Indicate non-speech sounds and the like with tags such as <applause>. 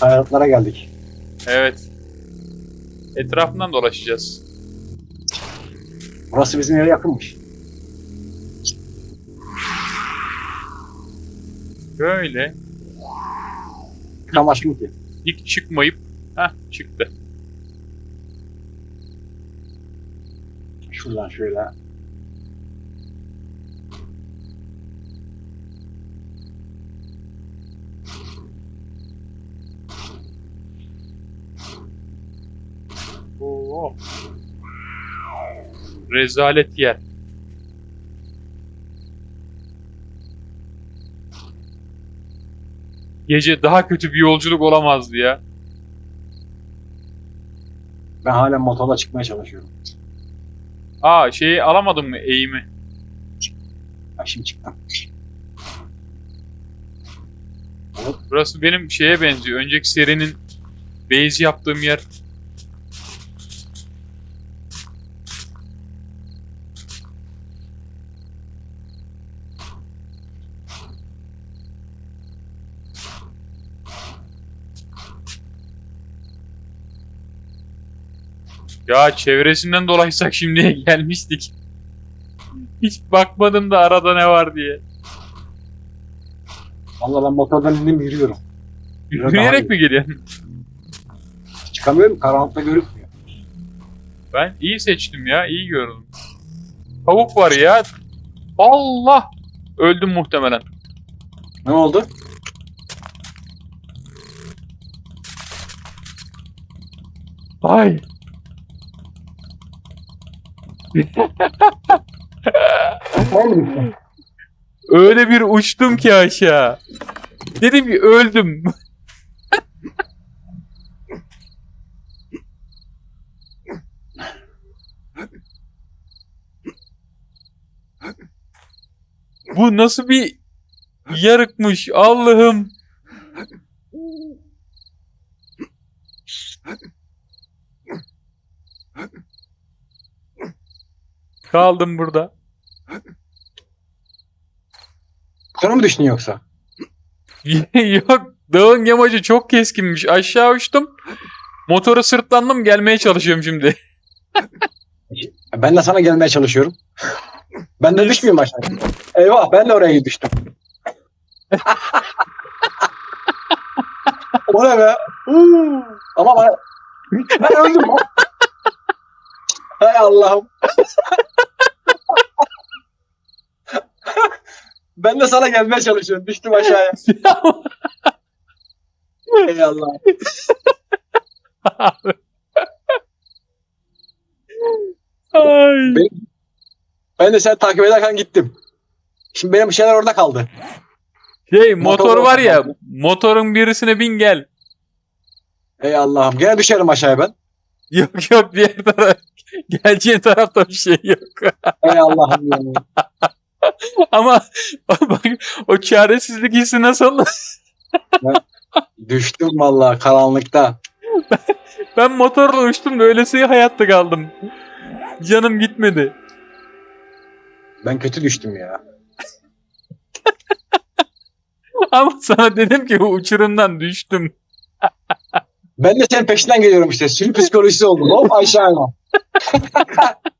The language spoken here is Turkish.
Hayatlara geldik. Evet. Etrafından dolaşacağız. Burası bizim yere yakınmış. Böyle Kamaşkın ki. dik çıkmayıp Heh çıktı. Şuradan şöyle. Oo. Rezalet yer. Gece daha kötü bir yolculuk olamazdı ya. Ben hala motorla çıkmaya çalışıyorum. Aa şeyi alamadım mı eğimi? Ha, şimdi çıktım. Burası benim şeye benziyor. Önceki serinin base yaptığım yer. Ya çevresinden dolaysak şimdiye <laughs> gelmiştik. Hiç bakmadım da arada ne var diye. Vallahi ben motordan indim yürüyorum. Biraz. Yürüyerek mi geliyorsun? Çıkamıyorum karanlıkta görünmüyor. Ben iyi seçtim ya, iyi gördüm. Tavuk var ya. Allah! Öldüm muhtemelen. Ne oldu? Ay. Öyle bir uçtum ki aşağı. Dedim ki öldüm. Bu nasıl bir yarıkmış Allah'ım. Kaldım burada. Sonra mı düştün yoksa? <laughs> Yok dağın yamacı çok keskinmiş. Aşağı uçtum. Motoru sırtlandım gelmeye çalışıyorum şimdi. <laughs> Ben de sana gelmeye çalışıyorum. Ben de düşmüyorum aşağı. Eyvah ben de oraya düştüm. <laughs> o ne be? Huu. Ama ben, ben öldüm. Hay Allah'ım. ben de sana gelmeye çalışıyorum. Düştüm aşağıya. Ey Allah. Ay. Ben de seni takip ederken gittim. Şimdi benim şeyler orada kaldı. Şey motor Motor var ya orada. motorun birisine bin gel. Ey Allah'ım. Gene düşerim aşağıya ben. Yok yok diğer taraf. <laughs> Geleceğin tarafta bir şey yok. <laughs> Ey Allah'ım ya. Ama bak o çaresizlik hissi nasıl? <laughs> Düştüm vallahi karanlıkta. Ben motorla uçtum da öylesi hayatta kaldım. Canım gitmedi. Ben kötü düştüm ya. Ama sana dedim ki bu uçurumdan düştüm. Ben de senin peşinden geliyorum işte. Sürü psikolojisi oldum. Hop aşağıya. <laughs>